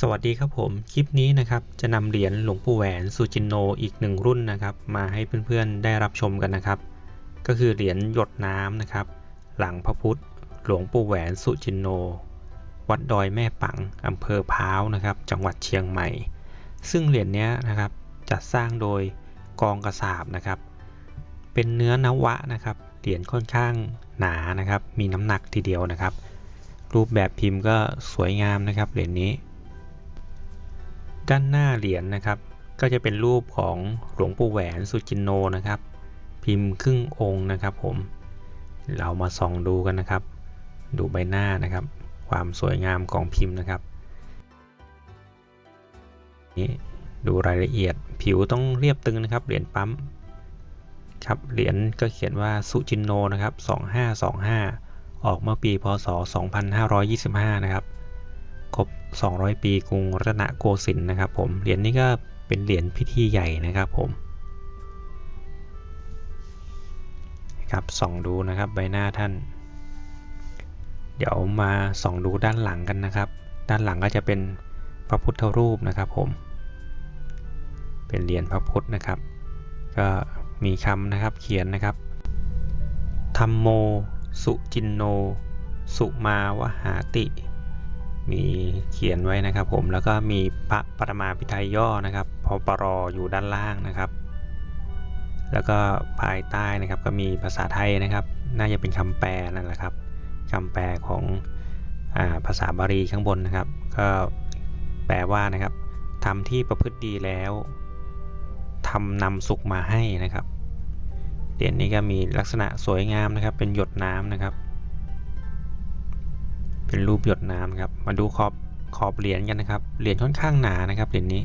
สวัสดีครับผม คลิปนี้นะครับจะนำเหรียญหลวงปู่แหวนซูจินโนอีกหนึ่งรุ่นนะครับมาให้เพื่อนๆได้รับชมกันนะครับ ก็คือเหรียญหยดน้ำนะครับ หลังพระพุทธหลวงปู่แหวนสุจินโน วัดดอยแม่ปังอำเภอพร้าวนะครับ จังหวัดเชียงใหม่ ซึ่งเหรียญนี้นะครับจัดสร้างโดยกองกระสาบนะครับ เป็นเนื้อนวะนะครับเหรียญค่อนข้างหนานะครับ มีน้ำหนักทีเดียวนะครับ รูปแบบพิมพ์ก็สวยงามนะครับเหรียญนี้ ด้านหน้าเหรียญนะครับ ก็จะเป็นรูปของหลวงปู่แหวนสุจินโนนะครับ พิมพ์ครึ่งองค์นะครับ ผม เรามาส่องดูกันนะครับ ดูใบหน้านะครับ ความสวยงามของพิมพ์นะครับนี่ดูรายละเอียดผิวต้องเรียบตึงนะครับ เหรียญปั๊มครับเหรียญก็เขียนว่าสุจินโนนะครับ 2525 ออกเมื่อปีพศ 2525 นะครับ ครบ 200 ปีกรุงรัตนโกสินทร์นะครับผมเหรียญนี้ก็เป็นเหรียญพิธีใหญ่นะครับผมครับส่องดูนะครับใบหน้าท่าน เดี๋ยวมาส่องดูด้านหลังกันนะครับ ด้านหลังก็จะเป็นพระพุทธรูปนะครับผม เป็นเหรียญพระพุทธนะครับ ก็มีคำนะครับเขียนนะครับธรรมโม สุจินโน สุมาวหาติ มีเขียนไว้นะครับผมแล้วก็มีพระปรมาภิไธยย่อนะครับพปรออยู่ด้านล่างนะครับ แล้วก็ภายใต้นะครับก็มีภาษาไทยนะครับ น่าจะเป็นคำแปลนั่นแหละครับคำแปลของอาภาษาบาลีข้างบนนะครับ ก็แปลว่านะครับทำที่ประพฤติดีแล้วทำนำสุขมาให้นะครับเหรียญนี้ก็มีลักษณะสวยงามนะครับ เป็นหยดน้ำนะครับ เป็นรูปหยดน้ำครับ มาดูขอบขอบเหรียญกันนะครับ เหรียญค่อนข้างหนานะครับเหรียญนี้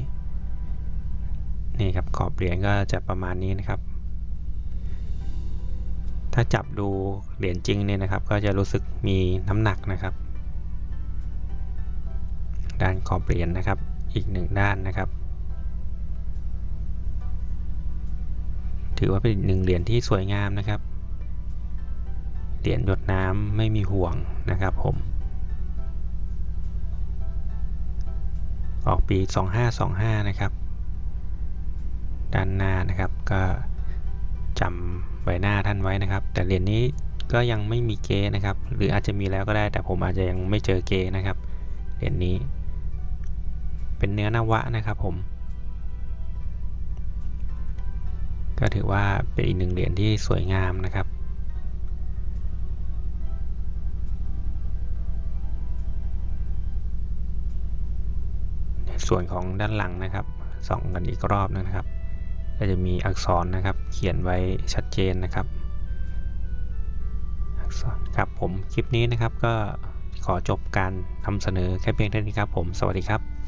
นี่ครับขอบเหรียญก็จะประมาณนี้นะครับ ถ้าจับดูเหรียญจริงเนี่ยนะครับ ก็จะรู้สึกมีน้ำหนักนะครับ ด้านขอบเหรียญนะครับ อีกหนึ่งด้านนะครับ ถือว่าเป็นหนึ่งเหรียญที่สวยงามนะครับ เหรียญหยดน้ำไม่มีห่วงนะครับผม ออกปี 2525 นะครับ ด้านหน้านะครับก็จำใบหน้าท่านไว้นะครับ แต่เหรียญนี้ก็ยังไม่มีเกนะครับ หรืออาจจะมีแล้วก็ได้ แต่ผมอาจจะยังไม่เจอเกนะครับ เหรียญนี้ เป็นเนื้อนวะนะครับผม ก็ถือว่าเป็นอีกหนึ่งเหรียญที่สวยงามนะครับ ส่วนของด้านหลังนะครับส่องกันอีกรอบนะครับ ก็จะมีอักษรนะครับ เขียนไว้ชัดเจนนะครับ อักษรครับผมคลิปนี้นะครับก็ขอจบการนำเสนอแค่เพียงเท่านี้ครับผม สวัสดีครับ